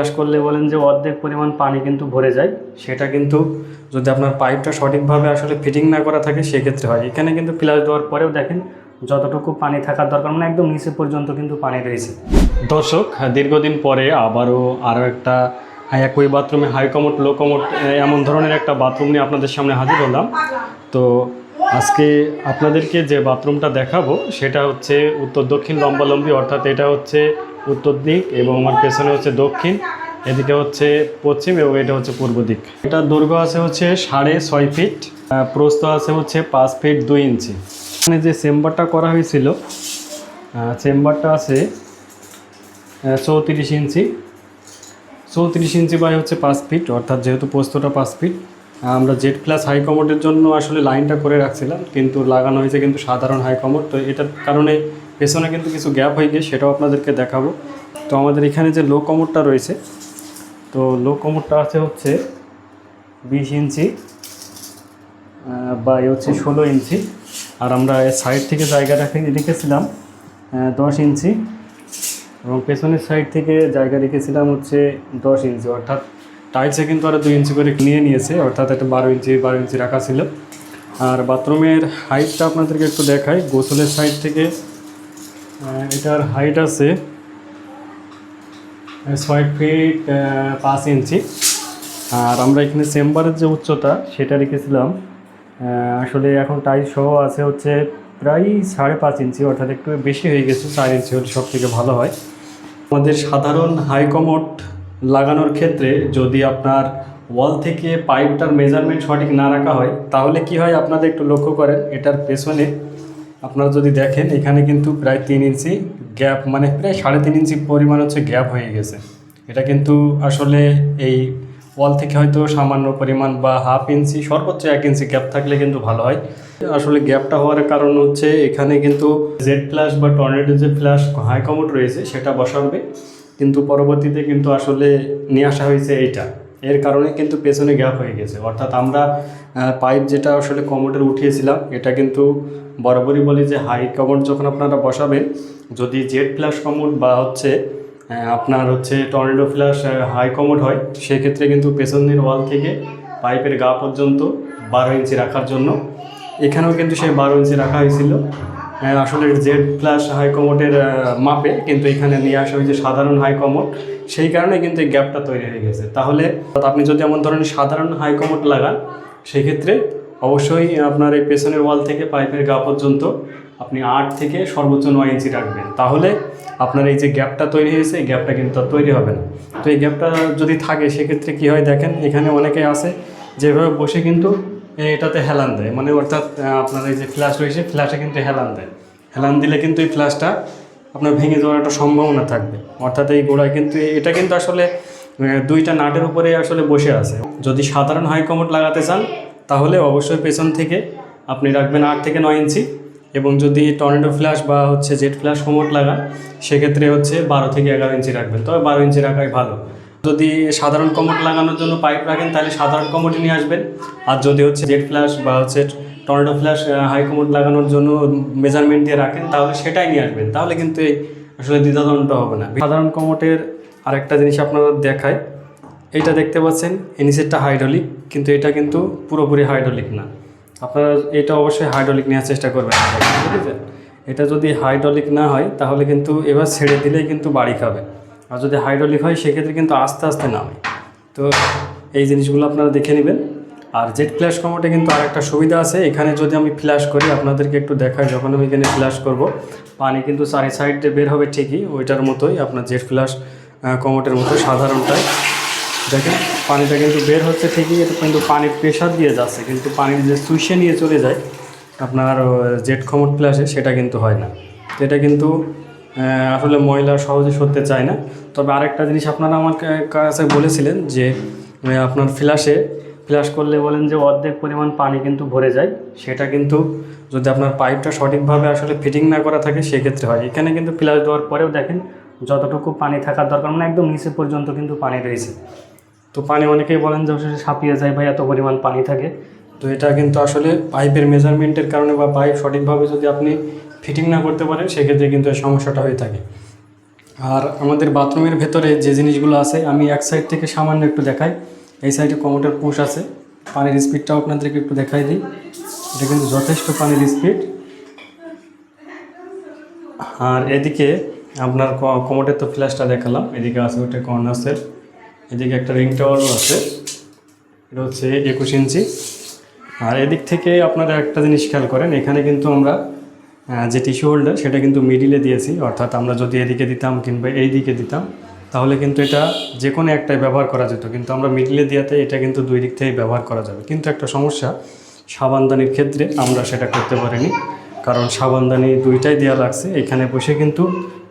চাষ করলে বলেন যে অর্ধেক পরিমাণ পানি কিন্তু ভরে যায়। সেটা কিন্তু যদি আপনার পাইপটা সঠিকভাবে আসলে ফিটিং না করা থাকে, সেক্ষেত্রে হয়। এখানে কিন্তু ফ্লাশ দেওয়ার পরেও দেখেন যতটুকু পানি থাকার দরকার মানে একদম নিচে পর্যন্ত কিন্তু পানি রয়েছে। দর্শক, দীর্ঘদিন পরে আবারও আরও একটা একই বাথরুমে হাই কমোট লো কমোট এমন ধরনের একটা বাথরুম নিয়ে আপনাদের সামনে হাজির হলাম। তো আজকে আপনাদেরকে যে বাথরুমটা দেখাবো, সেটা হচ্ছে উত্তর দক্ষিণ লম্বালম্বি, অর্থাৎ এটা হচ্ছে উত্তর দিক এবং আমার পেছনে হচ্ছে দক্ষিণ এদিকে হচ্ছে পশ্চিম এবং এটা হচ্ছে পূর্ব দিক। এটা দৈর্ঘ্য আছে হচ্ছে সাড়ে ছয় ফিট আহ, প্রস্থ আছে হচ্ছে পাঁচ ফিট দুই ইঞ্চি। এখানে যে চেম্বারটা করা হয়েছিল চেম্বারটা আছে চৌত্রিশ ইঞ্চি। চৌত্রিশ ইঞ্চি বাই হচ্ছে পাঁচ ফিট অর্থাৎ যেহেতু পোস্তটা পাঁচ ফিট আমরা জেড প্লাস হাই কমোডের জন্য আসলে লাইনটা করে রাখছিলাম কিন্তু লাগানো হয়েছে কিন্তু সাধারণ হাই কমোড তো এটার কারণে পেছনে কিন্তু কিছু গ্যাপ হয়ে গিয়ে সেটাও আপনাদেরকে দেখাবো। তো আমাদের এখানে যে লো কমোডটা রয়েছে, তো লো কমোডটা আছে হচ্ছে বিশ ইঞ্চি বা হচ্ছে ষোলো ইঞ্চি। আর আমরা সাইড থেকে জায়গা রেখে রেখেছিলাম দশ ইঞ্চি। এবং পেছনের সাইড থেকে জায়গা রেখেছিলাম হচ্ছে দশ ইঞ্চি। অর্থাৎ টাইলসে কিন্তু আরও দুই ইঞ্চি করে নিয়ে নিয়েছে, অর্থাৎ একটা বারো ইঞ্চি বারো ইঞ্চি রাখা ছিল। আর বাথরুমের হাইটটা আপনাদেরকে একটু দেখাই। গোসলের সাইড থেকে এটার হাইট আছে ছয় ফিট পাঁচ ইঞ্চি। আর আমরা এখানে চেম্বারের যে উচ্চতা, সেটা রেখেছিলাম। আসলে এখন টাইলস সহ আছে হচ্ছে প্রায় সাড়ে পাঁচ ইঞ্চি, অর্থাৎ একটু বেশি হয়ে গেছে, চার ইঞ্চি হলে সব থেকে ভালো হয়। আমাদের সাধারণ হাই কমোড লাগানোর ক্ষেত্রে যদি আপনার ওয়াল থেকে পাইপটার মেজারমেন্ট সঠিক না রাখা হয়, তাহলে কি হয়? আপনাদের একটু লক্ষ্য করেন, এটার পেছনে আপনারা যদি দেখেন, এখানে কিন্তু প্রায় তিন ইঞ্চি গ্যাপ মানে প্রায় সাড়ে তিন ইঞ্চি পরিমাণ হচ্ছে গ্যাপ হয়ে গেছে। এটা কিন্তু আসলে এই ওয়াল থেকে হয়তো সামান্য পরিমাণ বা হাফ ইঞ্চি সর্বোচ্চ এক ইঞ্চি গ্যাপ থাকলে কিন্তু ভালো হয়। আসলে গ্যাপটা হওয়ার কারণ হচ্ছে এখানে কিন্তু জেড ফ্ল্যাশ বা টর্নেডো যে ফ্ল্যাশ হাই কমোড রয়েছে, সেটা বসাবে। কিন্তু পরবর্তীতে কিন্তু আসলে নিয়ে আসা হয়েছে এইটা। এর কারণে কিন্তু পেছনে গ্যাপ হয়ে গেছে। অর্থাৎ আমরা পাইপ যেটা আসলে কমোডের উঠিয়েছিলাম, এটা কিন্তু বরাবরই বলি যে হাই কমোড যখন আপনারা বসাবেন, যদি জেড ফ্ল্যাশ কমোড বা হচ্ছে আপনার হচ্ছে টর্নেডো ফ্ল্যাশ হাই কমোড হয়, সেক্ষেত্রে কিন্তু পেছনের ওয়াল থেকে পাইপের গা পর্যন্ত বারো ইঞ্চি রাখার জন্য। এখানেও কিন্তু সেই বারো ইঞ্চি রাখা হয়েছিল। আসলে জেড প্লাস হাই কমোটের মাপে কিন্তু এখানে নিয়ে আসা হয়েছে সাধারণ হাই কমোট সেই কারণে কিন্তু এই গ্যাপটা তৈরি হয়ে গেছে। তাহলে আপনি যদি এমন ধরনের সাধারণ হাই কমোট লাগান, সেক্ষেত্রে অবশ্যই আপনার এই পেছনের ওয়াল থেকে পাইপের গা পর্যন্ত আপনি আট থেকে সর্বোচ্চ নয় ইঞ্চি রাখবেন। তাহলে আপনার এই যে গ্যাপটা তৈরি হয়েছে, এই গ্যাপটা কিন্তু আর তৈরি হবে না। তো এই গ্যাপটা যদি থাকে, সেক্ষেত্রে কী হয় দেখেন, এখানে অনেকে আছে, যেভাবে বসে কিন্তু এটাতে হেলান দেয়। মানে অর্থাৎ আপনার এই যে ফ্ল্যাশ রয়েছে ফ্ল্যাশে কিন্তু হেলান দেয়। হেলান দিলে কিন্তু এই ফ্ল্যাশটা আপনার ভেঙে যাওয়ার একটা সম্ভাবনা থাকবে। অর্থাৎ এই গোড়ায় কিন্তু এটা কিন্তু আসলে দুইটা নাটের উপরে আসলে বসে আছে। যদি সাধারণ হাই কমোড লাগাতে চান, তাহলে অবশ্যই পেছন থেকে আপনি রাখবেন আট থেকে নয় ইঞ্চি এবং যদি টর্নেডো ফ্ল্যাশ বা হচ্ছে জেট ফ্ল্যাশ কমোড লাগান, সেক্ষেত্রে হচ্ছে বারো থেকে এগারো ইঞ্চি রাখবেন। তবে বারো ইঞ্চি রাখাই ভালো। যদি সাধারণ কমোড লাগানোর জন্য পাইপ রাখেন, তাহলে সাধারণ কমোডই নিয়ে আসবেন। আর যদি হচ্ছে জেট ফ্ল্যাশ বা হচ্ছে টর্নেডো ফ্ল্যাশ হাই কমোড লাগানোর জন্য মেজারমেন্ট দিয়ে রাখেন, তাহলে সেটাই নিয়ে আসবেন। তাহলে কিন্তু এই আসলে দ্বিধাদ্বন্দ্ব হবে না। সাধারণ কমোটের আরেকটা জিনিস আপনারা দেখায়, এইটা দেখতে পাচ্ছেন, এই নিচেরটা হাইড্রোলিক কিন্তু এটা কিন্তু পুরোপুরি হাইড্রোলিক না। আপনারা এটা অবশ্যই হাইড্রোলিক নেওয়ার চেষ্টা করবেন। বুঝেছেন এটা যদি হাইড্রোলিক না হয়, তাহলে কিন্তু এবার ছেড়ে দিলেই কিন্তু বাড়ি খাবে। আর যদি হাইড্রোলিক হয়, সেক্ষেত্রে কিন্তু আস্তে আস্তে নামে। তো এই জিনিসগুলো আপনারা দেখে নেবেন। আর জেট ফ্ল্যাশ কমোটে কিন্তু আরেকটা সুবিধা আছে। এখানে যদি আমি ফ্ল্যাশ করি, আপনাদেরকে একটু দেখাই, যখন আমি এখানে ফ্ল্যাশ করব, পানি কিন্তু চারি সাইডে বের হবে ঠিকই, ওইটার মতোই আপনার জেট ফ্ল্যাশ কমোটের মতো সাধারণটাই। দেখেন, পানিটা কিন্তু বের হচ্ছে ঠিকই, এটা কিন্তু পানির প্রেশার দিয়ে যাচ্ছে, কিন্তু পানি যে চুষে নিয়ে চলে যায়, আপনার জেট খমট ফ্ল্যাশে সেটা কিন্তু হয় না। এটা কিন্তু আসলে ময়লা সহজে সরতে চায় না। তবে আরেকটা জিনিস আপনারা আমার কাছে বলেছিলেন যে আপনার ফ্ল্যাশে ফ্ল্যাশ করলে বলেন যে অর্ধেক পরিমাণ পানি কিন্তু ভরে যায়। সেটা কিন্তু যদি আপনার পাইপটা সঠিকভাবে আসলে ফিটিং না করা থাকে, সেক্ষেত্রে হয়। এখানে কিন্তু ফ্ল্যাশ দেওয়ার পরেও দেখেন, যতটুকু পানি থাকার দরকার মানে একদম নিচে পর্যন্ত কিন্তু পানি রয়েছে। তো পানি অনেকেই বলেন যে সাপিয়ে যায় ভাই, এত পরিমাণ পানি থাকে। তো এটা কিন্তু আসলে পাইপের মেজারমেন্টের কারণে বা পাইপ সঠিকভাবে যদি আপনি ফিটিং না করতে পারেন সেক্ষেত্রে কিন্তু এই সমস্যাটা হয়ে থাকে। আর আমাদের বাথরুমের ভেতরে যে জিনিসগুলো আছে, আমি এক সাইড থেকে সামান্য একটু দেখাই। এই সাইডে কমোটের পুশ আছে। পানির স্পিডটাও আপনাদেরকে একটু দেখাই দিই। এটা কিন্তু যথেষ্ট পানির স্পিড। আর এদিকে আপনার কমোটের তো ফ্ল্যাশটা দেখালাম। এদিকে আছে ওটা কর্নার্সের। এদিকে একটা রিং টাওয়ারও আছে। এটা হচ্ছে একুশ ইঞ্চি। আর এদিক থেকে আপনারা একটা জিনিস খেয়াল করেন, এখানে কিন্তু আমরা যে টিস্যু হোল্ডার সেটা কিন্তু মিডিলে দিয়েছি, অর্থাৎ আমরা যদি এদিকে দিতাম কিংবা এই দিকে দিতাম, তাহলে কিন্তু এটা যে কোনো একটাই ব্যবহার করা যেত। কিন্তু আমরা মিডিলে দিয়াতে এটা কিন্তু দুই দিক থেকেই ব্যবহার করা যাবে। কিন্তু একটা সমস্যা, সাবানদানির ক্ষেত্রে আমরা সেটা করতে পারিনি, কারণ সাবানদানি দুইটাই দেওয়া লাগছে। এখানে বসে কিন্তু,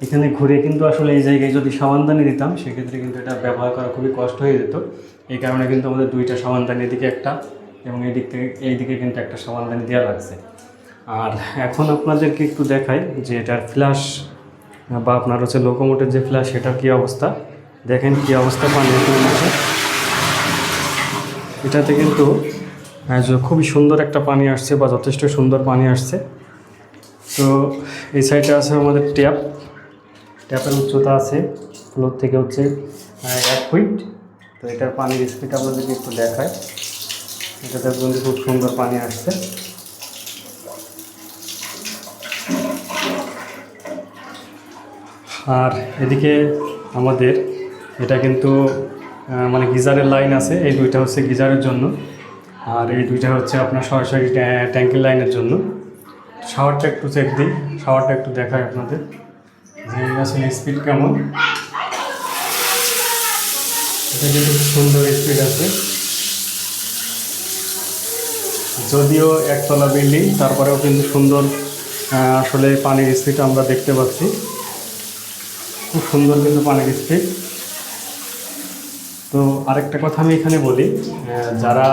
এখানে ঘুরে কিন্তু আসলে এই জায়গায় যদি সাবানদানি দিতাম, সেক্ষেত্রে কিন্তু এটা ব্যবহার করা খুবই কষ্ট হয়ে যেত। এই কারণে কিন্তু আমাদের দুইটা সাবানদানি এদিকে একটা এবং এই দিক থেকে, এই দিকে কিন্তু একটা সাবানদানি দেওয়া লাগছে। আর এখন আপনাদেরকে একটু দেখাই যে এটার ফ্ল্যাশ বা আপনার হচ্ছে লোকোমোটের যে ফ্ল্যাশ সেটার কী অবস্থা? দেখেন কী অবস্থা পানি আছে। এটাতে কিন্তু খুবই সুন্দর একটা পানি আসছে বা যথেষ্ট সুন্দর পানি আসছে। তো এই সাইডে আছে আমাদের ট্যাপ ট্যাপের উচ্চতা আছে ফ্লোর থেকে হচ্ছে এক ফিট তো এটার পানির স্পিড আপনাদেরকে একটু দেখায় এটাতে কিন্তু খুব সুন্দর পানি আসছে। আর এদিকে আমাদের, এটা কিন্তু মানে গিজারের লাইন আছে, এই দুইটা হচ্ছে গিজারের জন্য। আর এই দুইটা হচ্ছে আপনার সরাসরি ট্যা- ট্যাঙ্কির লাইনের জন্য। শাওয়ারটা একটু চেক দিই, শাওয়ারটা একটু দেখাই আপনাদের। যে আসলে স্পিড কেমন? এটা কিন্তু সুন্দর স্পিড আছে। যদিও একতলা বিল্ডিং, তারপরেও কিন্তু সুন্দর আসলে পানির স্পিড আমরা দেখতে পাচ্ছি। খুব সুন্দর কিন্তু পানির স্পিড তো আরেকটা কথা আমি এখানে বলি যারা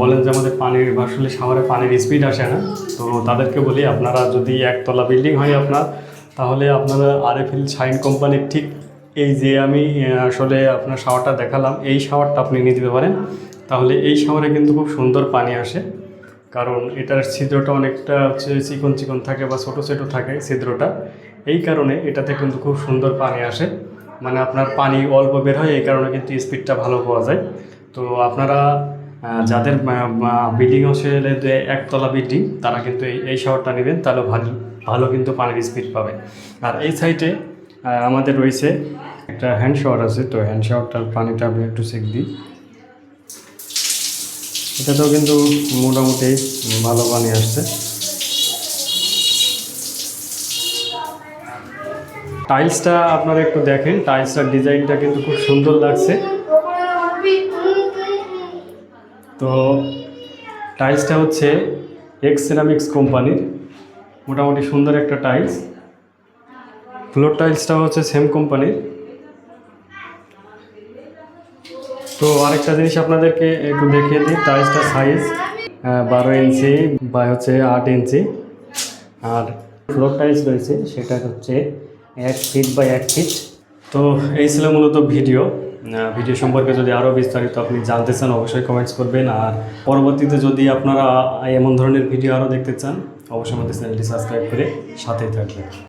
বলেন যে আমাদের পানির আসলে শাওয়ারে পানির স্পিড আসে না, তো তাদেরকে বলি আপনারা যদি একতলা বিল্ডিং হয় আপনার, তাহলে আপনারা আরএফএল শাইন কোম্পানির ঠিক এই যে আমি আসলে আপনার শাওয়ারটা দেখালাম, এই শাওয়ারটা আপনি নিয়ে দিতে পারেন। তাহলে এই শাওয়ারে কিন্তু খুব সুন্দর পানি আসে। কারণ এটার ছিদ্রটা অনেকটা হচ্ছে চিকন চিকন থাকে বা ছোটো ছোটো থাকে ছিদ্রটা। এই কারণে এটাতে কিন্তু খুব সুন্দর পানি আসে। মানে আপনার পানি অল্প বের হয়, এই কারণে কিন্তু স্পিডটা ভালো পাওয়া যায়। তো আপনারা যাদের বিল্ডিং যে একতলা বিল্ডিং, তারা কিন্তু এই শাওয়ারটা নেবেন, তাহলে ভালো ভালো কিন্তু পানির স্পিড পাবে। আর এই সাইডে আমাদের রয়েছে একটা হ্যান্ড শাওয়ার আছে, তো হ্যান্ড শাওয়ারটার পানিটা আমি একটু চেক দিই। এটাতেও কিন্তু মোটামুটি ভালো পানি আসছে। টাইলসটা আপনারা একটু দেখেন, টাইলসটার ডিজাইনটা কিন্তু খুব সুন্দর লাগছে। তো টাইলসটা হচ্ছে এক্স সিরামিক্স কোম্পানির, মোটামুটি সুন্দর একটা টাইলস। ফ্লোর টাইলসটা হচ্ছে সেম কোম্পানির। তো আরেকটা জিনিস আপনাদেরকে একটু দেখিয়ে দিই, টাইলসটার সাইজ বারো ইঞ্চি বা হচ্ছে আট ইঞ্চি। আর ফ্লোর টাইলস রয়েছে, সেটা হচ্ছে এক ফিট বা এক ফিট তো এই ছিল মূলত ভিডিও। ভিডিও সম্পর্কে যদি আরও বিস্তারিত আপনি জানতে চান, অবশ্যই কমেন্টস করবেন। আর পরবর্তীতে যদি আপনারা এমন ধরনের ভিডিও আরও দেখতে চান, অবশ্যই আমাদের চ্যানেলটি সাবস্ক্রাইব করে সাথেই থাকবেন।